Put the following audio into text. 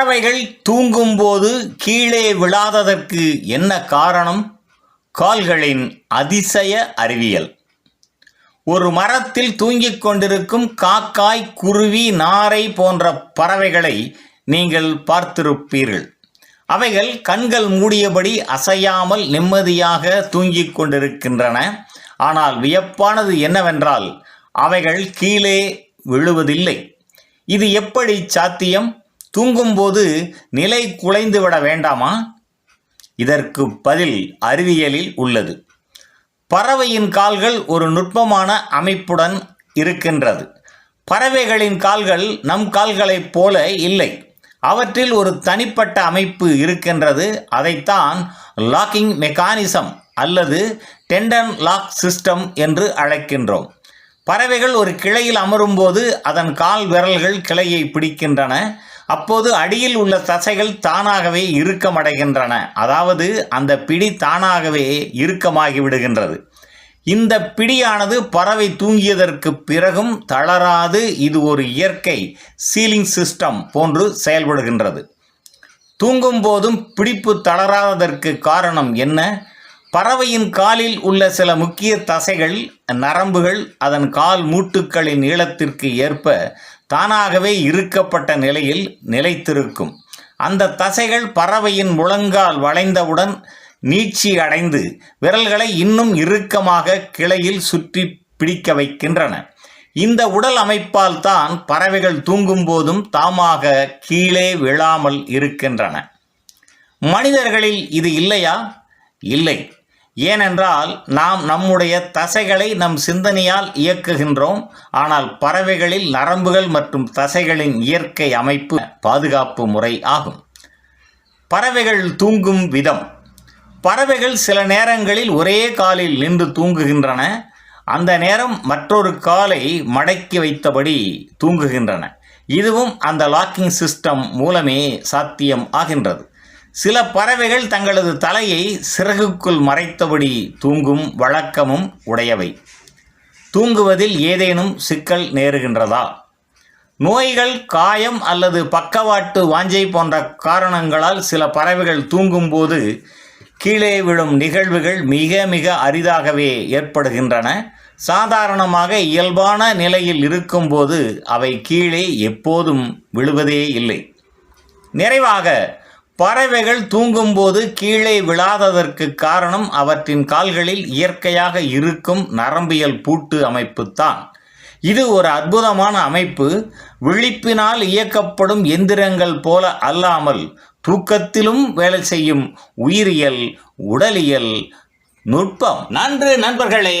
பறவைகள் தூங்கும்போது கீழே விழாததற்கு என்ன காரணம்? கால்களின் அதிசய அறிவியல். ஒரு மரத்தில் தூங்கிக் கொண்டிருக்கும் காக்காய் குருவி நாரை போன்ற பறவைகளை நீங்கள் பார்த்திருப்பீர்கள். அவைகள் கண்கள் மூடியபடி அசையாமல் நிம்மதியாக தூங்கிக் கொண்டிருக்கின்றன. ஆனால் வியப்பானது என்னவென்றால் அவைகள் கீழே விழுவதில்லை. இது எப்படி சாத்தியம்? தூங்கும்போது நிலை குலைந்து விட வேண்டாமா? இதற்கு பதில் அறிவியலில் உள்ளது. பறவையின் கால்கள் ஒரு நுட்பமான அமைப்புடன் இருக்கின்றது. பறவைகளின் கால்கள் நம் கால்களைப் போல இல்லை. அவற்றில் ஒரு தனிப்பட்ட அமைப்பு இருக்கின்றது. அதைத்தான் லாக்கிங் மெக்கானிசம் அல்லது டெண்டன் லாக் சிஸ்டம் என்று அழைக்கின்றோம். பறவைகள் ஒரு கிளையில் அமரும்போது அதன் கால் விரல்கள் கிளையை பிடிக்கின்றன. அப்போது அடியில் உள்ள தசைகள் தானாகவே இறுக்கமடைகின்றன. அதாவது அந்த பிடி தானாகவே இறுக்கமாகி விடுகின்றது இந்த பிடியானது பறவை தூங்கியதற்கு பிறகும் தளராது. இது ஒரு இயற்கை சீலிங் சிஸ்டம் போன்று செயல்படுகின்றது. தூங்கும் போதும் பிடிப்பு தளராததற்கு காரணம் என்ன? பறவையின் காலில் உள்ள சில முக்கிய தசைகள் நரம்புகள் அதன் கால் மூட்டுக்களின் நீளத்திற்கு ஏற்ப தானாகவே இறுக்கப்பட்ட நிலையில் நிலைத்திருக்கும். அந்த தசைகள் பறவையின் முழங்கால் வளைந்தவுடன் நீட்சி அடைந்து விரல்களை இன்னும் இறுக்கமாக கிளையில் சுற்றி பிடிக்க வைக்கின்றன. இந்த உடல் அமைப்பால் தான் பறவைகள் தூங்கும் போதும் தாமாக கீழே விழாமல் இருக்கின்றன. மனிதர்களில் இது இல்லையா? இல்லை. ஏனென்றால் நாம் நம்முடைய தசைகளை நம் சிந்தனையால் இயக்குகின்றோம். ஆனால் பறவைகளில் நரம்புகள் மற்றும் தசைகளின் இயற்கை அமைப்பு பாதுகாப்பு முறை ஆகும். பறவைகள் தூங்கும் விதம். பறவைகள் சில நேரங்களில் ஒரே காலில் நின்று தூங்குகின்றன. அந்த நேரம் மற்றொரு காலை மடக்கி வைத்தபடி தூங்குகின்றன. இதுவும் அந்த லாக்கிங் சிஸ்டம் மூலமே சாத்தியம் ஆகின்றது. சில பறவைகள் தங்களது தலையை சிறகுக்குள் மறைத்தபடி தூங்கும் வழக்கமும் உடையவை. தூங்குவதில் ஏதேனும் சிக்கல் நேருகின்றதா? நோய்கள் காயம் அல்லது பக்கவாட்டு வாஞ்சை போன்ற காரணங்களால் சில பறவைகள் தூங்கும்போது கீழே விழும் நிகழ்வுகள் மிக மிக அரிதாகவே ஏற்படுகின்றன. சாதாரணமாக இயல்பான நிலையில் இருக்கும்போது அவை கீழே எப்போதும் விழுவதே இல்லை. நிறைவாக பறவைகள் தூங்கும்போது கீழே விழாததற்கு காரணம் அவற்றின் கால்களில் இயற்கையாக இருக்கும் நரம்பியல் பூட்டு அமைப்புத்தான். இது ஒரு அற்புதமான அமைப்பு. விழிப்பினால் இயக்கப்படும் எந்திரங்கள் போல அல்லாமல் தூக்கத்திலும் வேலை செய்யும் உயிரியல் உடலியல் நுட்பம். நன்று நண்பர்களே